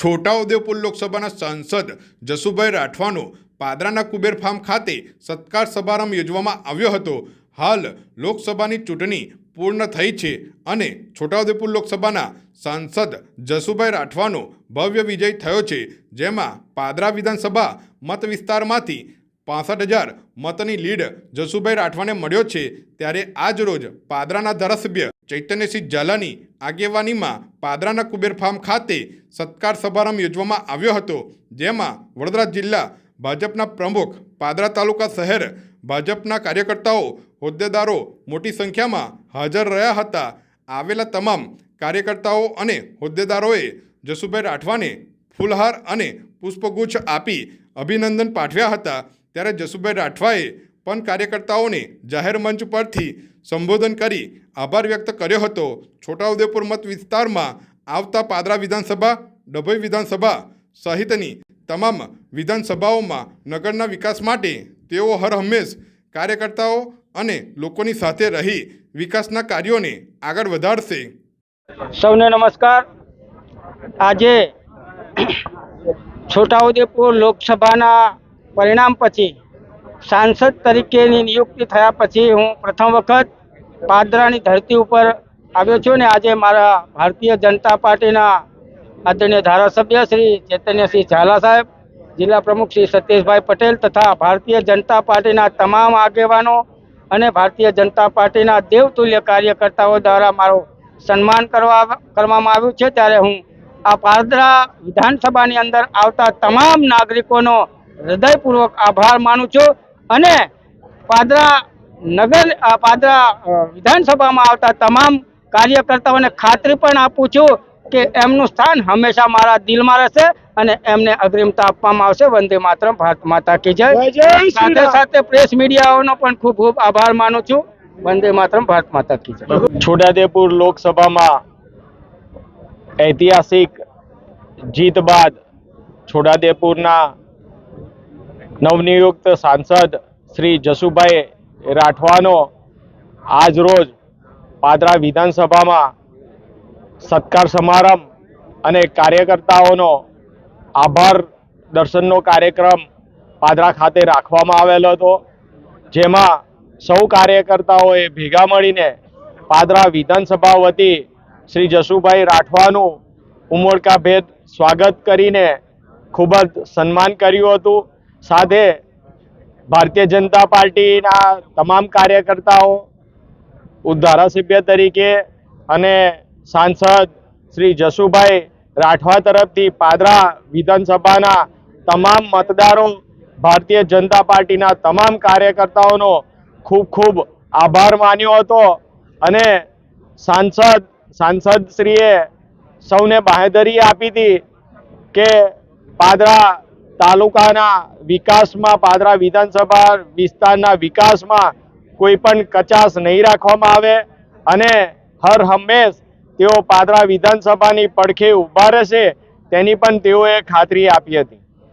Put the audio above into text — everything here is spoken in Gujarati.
છોટાઉદેપુર લોકસભાના સાંસદ જસુભાઈ રાઠવાનો પાદરાના કુબેર ફાર્મ ખાતે સત્કાર સમારંભ યોજવામાં આવ્યો હતો. હાલ લોકસભાની ચૂંટણી પૂર્ણ થઈ છે અને છોટાઉદેપુર લોકસભાના સાંસદ જસુભાઈ રાઠવાનો ભવ્ય વિજય થયો છે. જેમાં પાદરા વિધાનસભા મત વિસ્તારમાંથી પાસઠ હજાર મતની લીડ જસુભાઈ રાઠવાને મળ્યો છે ત્યારે આજ રોજ પાદરાના ધારાસભ્ય ચૈતન્યસિંહ ઝાલાની આગેવાનીમાં પાદરાના કુબેર ફાર્મ ખાતે સત્કાર સમારંભ યોજવામાં આવ્યો હતો, જેમાં વડોદરા જિલ્લા ભાજપના પ્રમુખ, પાદરા તાલુકા શહેર ભાજપના કાર્યકર્તાઓ, હોદ્દેદારો મોટી સંખ્યામાં હાજર રહ્યા હતા. આવેલા તમામ કાર્યકર્તાઓ અને હોદ્દેદારોએ જસુભાઈ રાઠવાને ફૂલહાર અને પુષ્પગુચ્છ આપી અભિનંદન પાઠવ્યા હતા. ત્યારે જસુભાઈ રાઠવાએ પણ કાર્યકર્તાઓને જાહેર મંચ પરથી સંબોધન કરી આભાર વ્યક્ત કર્યો હતો. છોટાઉદેપુર મત વિસ્તારમાં આવતા પાદરા વિધાનસભા, ડભોઈ વિધાનસભા સહિતની તમામ વિધાનસભાઓમાં નગરના વિકાસ માટે તેઓ હર હંમેશ કાર્યકર્તાઓ અને લોકોની સાથે રહી વિકાસના કાર્યોને આગળ વધારશે. સૌને નમસ્કાર. આજે છોટાઉદેપુર લોકસભાના પરિણામ પછી સાંસદ તરીકેની નિયુક્તિ થયા પછી હું પ્રથમ વખત પાદરાની ધરતી ઉપર આવ્યો છું ને આજે મારા ભારતીય જનતા પાર્ટીના આદરણીય ધારાસભ્ય શ્રી ચૈતન્યસિંહ ઝાલા સાહેબ, જિલ્લા પ્રમુખ શ્રી સતીશભાઈ પટેલ તથા ભારતીય જનતા પાર્ટીના તમામ આગેવાનો અને ભારતીય જનતા પાર્ટીના દેવતુલ્ય કાર્યકર્તાઓ દ્વારા મારું સન્માન કરવા કરવામાં આવ્યું છે. ત્યારે હું આ પાદરા વિધાનસભાની અંદર આવતા તમામ નાગરિકોનો હૃદયપૂર્વક આભાર માનું છું. અને પાદરા નગર પાદરા વિધાનસભામાં આવતા તમામ કાર્યકર્તાઓને ખાતરી પણ આપું છું કે એમનું સ્થાન હંમેશા મારા દિલમાં રહેશે અને એમને અગ્રિમતા આપવામાં આવશે. વંદે માતરમ ભારત માતા કી જય. સાથે સાથે પ્રેસ મીડિયાઓનો પણ ખૂબ ખૂબ આભાર માનું છું. વંદે માતરમ ભારત માતા કી જય. છોટાદેપુર લોકસભામાં ઐતિહાસિક જીત બાદ છોટાદેપુરના નવનિયુક્ત સાંસદ શ્રી જસુભાઈ રાઠવાનો આજ રોજ પાદરા વિધાનસભામાં સત્કાર સમારંભ અને કાર્યકર્તાઓનો આભાર દર્શનનો કાર્યક્રમ પાદરા ખાતે રાખવામાં આવેલો હતો, જેમાં સૌ કાર્યકર્તાઓએ ભેગા મળીને પાદરા વિધાનસભા વતી શ્રી જસુભાઈ રાઠવાનું ઉમળકાભેદ સ્વાગત કરીને ખૂબ જ સન્માન કર્યું હતું. સાથે ભારતીય જનતા પાર્ટીના તમામ કાર્યકર્તાઓ ધારાસભ્ય તરીકે અને સાંસદ શ્રી જસુભાઈ રાઠવા તરફથી પાદરા વિધાનસભાના તમામ મતદારો, ભારતીય જનતા પાર્ટીના તમામ કાર્યકર્તાઓનો ખૂબ ખૂબ આભાર માન્યો હતો અને સાંસદ, સાંસદશ્રીએ સૌને બાહેધરી આપી હતી કે પાદરા તાલુકાના વિકાસમાં, પાદરા વિધાનસભા વિસ્તારના વિકાસમાં કોઈ પણ કચાશ નહીં રાખવામાં આવે અને હર હંમેશ તેઓ પાદરા વિધાનસભાની પડખે ઊભા રહેશે, તેની પણ તેઓએ ખાતરી આપી હતી.